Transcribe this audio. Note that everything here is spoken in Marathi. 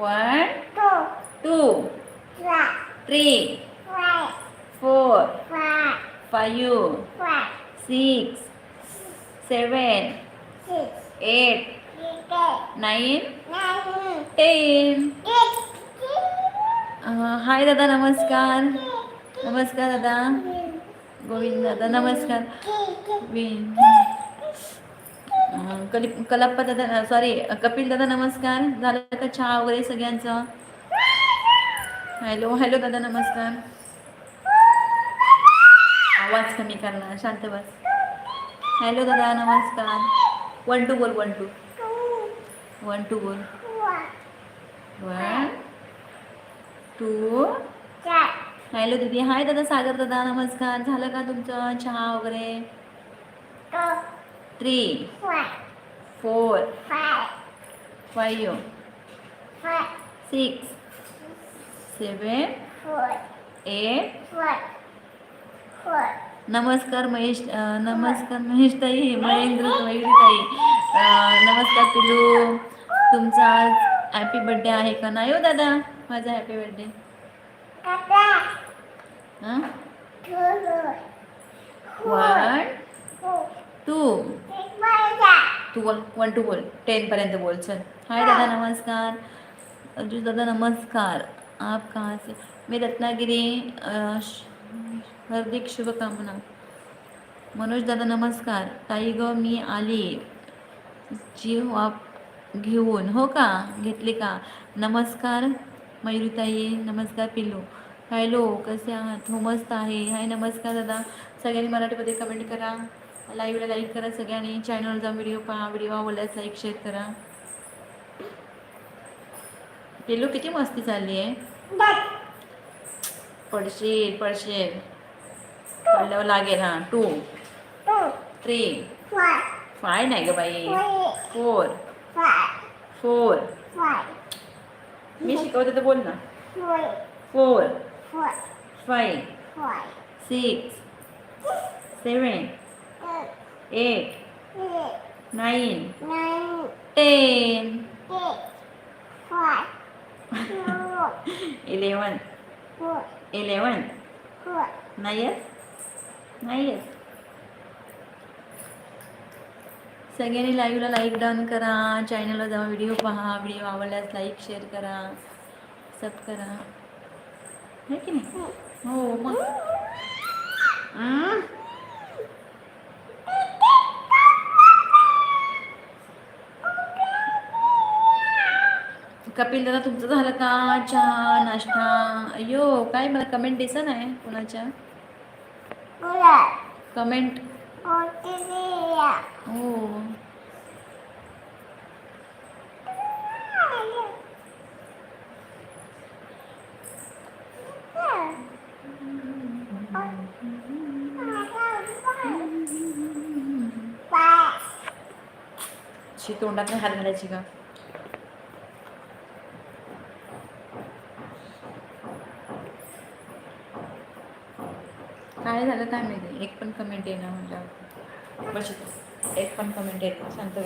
one two, two three, three four, four five, five five, six seven six, eight eight, nine nine, ten eight, hi दादा नमस्कार नमस्कार दादा गोविंद दादा नमस्कार विन अं, कली कलाप्पा दादा सॉरी कपिल दादा नमस्कार. झालं का चहा वगैरे सगळ्यांचं? हॅलो हॅलो दादा नमस्कार. आवाज कमी करणार शांत बस. हॅलो दादा नमस्कार. वन टू बोल वन टू वन टू बोल. वन टू हॅलो दीदी. हाय दादा सागर दादा नमस्कार. झालं का तुमचं चहा वगैरे? Three four, four five, eight four, four, नमस्कार महेश नमस्कार महेश ताई महेंद्र मयुरी ताई नमस्कार पिलू. तुमचा आज हॅपी बर्थडे आहे का नाही हो दादा? माझा हॅपी बर्थडे वन टू बोल वन टू बोल टेनपर्यंत बोल चल. हाय दादा नमस्कार. अर्जुन दादा नमस्कार. आप कहाँ से? मी रत्नागिरी हार्दिक शुभकामना. मनोज दादा नमस्कार. ताई ग मी आली. जीव आप घेऊन हो का? घेतली का? नमस्कार मयुरीताई नमस्कार पिल्लू. हॅलो कसे आहात? हो मस्त आहे. हाय नमस्कार दादा. सगळ्यांनी मराठीमध्ये कमेंट करा. लाईव्हला लाईक करा सगळ्यांनी. चॅनलवर जाऊन व्हिडिओ पहा व्हिडिओ आवडल्यास लाईक शेअर करा. पिल्लू किती मस्ती चालली आहे. पडशील पडशील. पडल्यावर लागेल हां. टू थ्री फाय नाही ग बाई. फोर फोर मी शिकवते तर बोल ना. Four five five, six seven eight, eight eight, nine nine, ten eight, five, eleven four, eleven four, नाही येत नाही सगळ्यांनी लाईव्हला लाईक डन करा चॅनलला जाऊन व्हिडिओ पहा. व्हिडिओ आवडल्यास लाईक शेअर करा. सब करा. है की नाही? हो मग. कपिल दादा तुमचं झालं का? चहा नाश्ता? अयो काय मला कमेंट दिसत नाही कोणाच्या? कमेंट हो. तोंडात नाही हात घालायची का? काय झालं काय माहिती? एक पण कमेंट येणार म्हटल्यावर बस एक पण कमेंट येत शांत